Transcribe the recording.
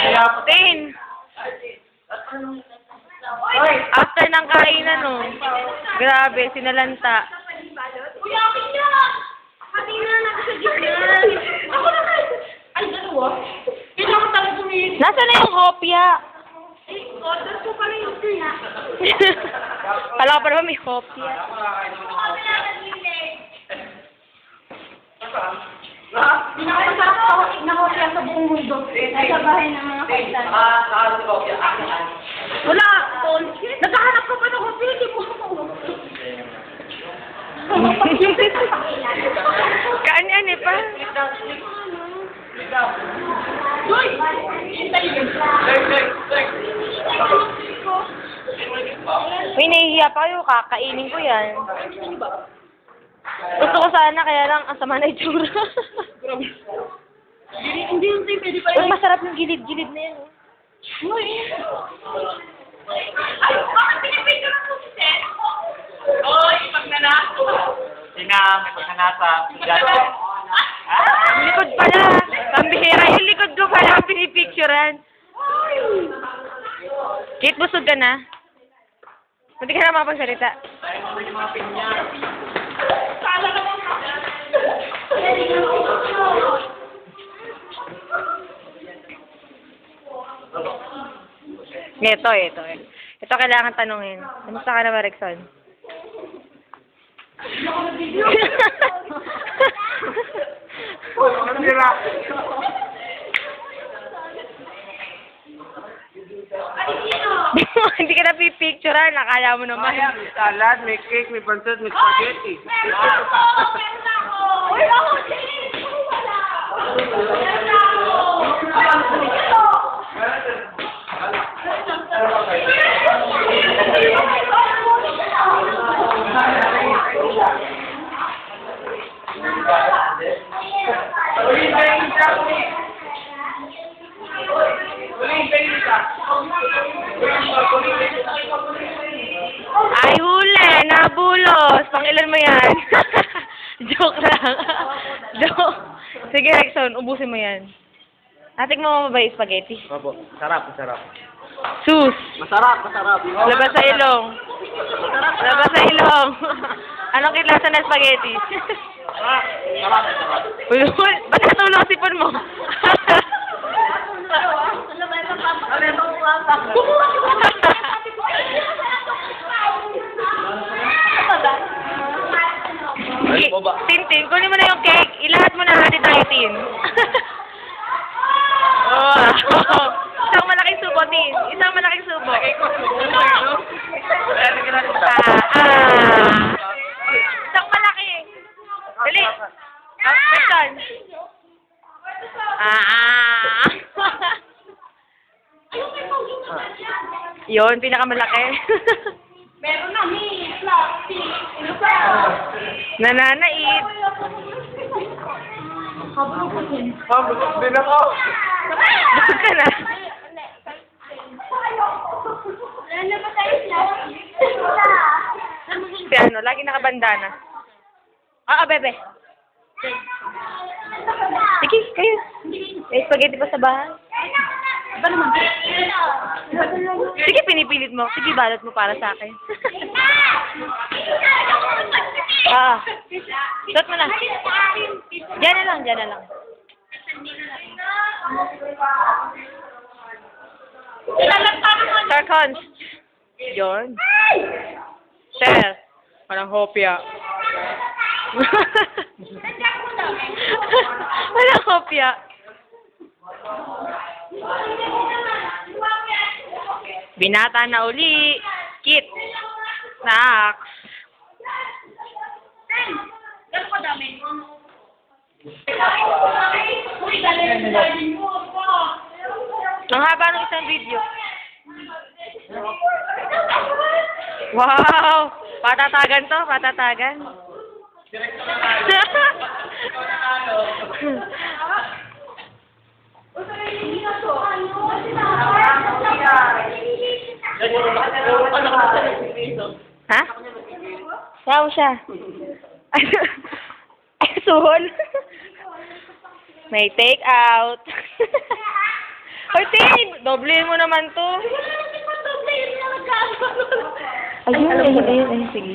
Tin. After ng kainan, no. Grabe, sinalanta. Uy, akin yan! Hati na lang sa gitna. Ako na Ay, dalawa? Kailangan talaga umiit. Nasaan na yung hopya? Eh, order ko pala yung tina. Kala ko pa naman may hopya. Pinakamasarap ako nakopya sa buong mundo. Sa bahay ng mga kailan. Wala! Tol. Naghahanap ka pa ng hindi mo ako. Kaan-yan eh pa. Uy! Hintay yun. May nahihiya pa kayo, kakainin ko yan. Gusto ko sana, kaya lang, ang sama na itsura. Hindi, hindi, pwede Uy, masarap yung gilid-gilid na yan. oh. Uy! Ay, bakit pinipicture mo si Seth? Oy, magnanasa. Sina, may pagkanasa. Ang likod pala. Pambihira. Yung likod ko pala ang pinipicturean. Kate, busog ka na? Hindi ka na makapagsalita. Kala ka bang Ito, ito. Ito kailangan tanungin. Kamusta ka na, Marikson? Hindi ka na pipicturean. Nakala mo naman. May salad, may cake, may pancit, may spaghetti. Meron ako! Meron ako! Uy, ako din! Wala! Meron ako! Ito! Ay, huli! Nabulos! Pangilan mo yan? Joke lang. Joke. Sige, Rexon, ubusin mo yan. Atik mo ba yung spaghetti? Opo, sarap, sarap. Sus! Masarap, masarap. Labas sa ilong. Labas sa ilong. Anong kinlasa ng spaghetti? Sarap, sarap, sarap. Ulul, ba't natulog si Baba. Tintin, kunin mo na yung cake. Ilahat mo na hati tayo, Tin. oh, Isang malaking subo, Tin. Isang malaking subo. Ah, ah. Isang malaki. Dali. Ah, Person. Ah, ah. Yun, pinakamalaki. Meron na, pa? Nananait. Busog din ako. Busog ka na. Si ano, lagi nakabandana. Ah, ah, bebe. Sige, kayo. May spaghetti pa sa bahay. Ba naman? Sige, pinipilit mo. Sige, balot mo para sa akin. ah, suot mo na. Diyan na lang, diyan na lang. Sir Cons. Yun. Sir. Parang hopya. Walang hopya. Binata na uli. Kit. Snacks. Dami? Uy, galing mo pa. Ang haba ng isang video. Wow! Patatagan to, patatagan. ha? Sao siya? Ay, suhol. May take out. Hoy, Tin! Doblehin mo naman to. Ayun, ayun, ayun, sige.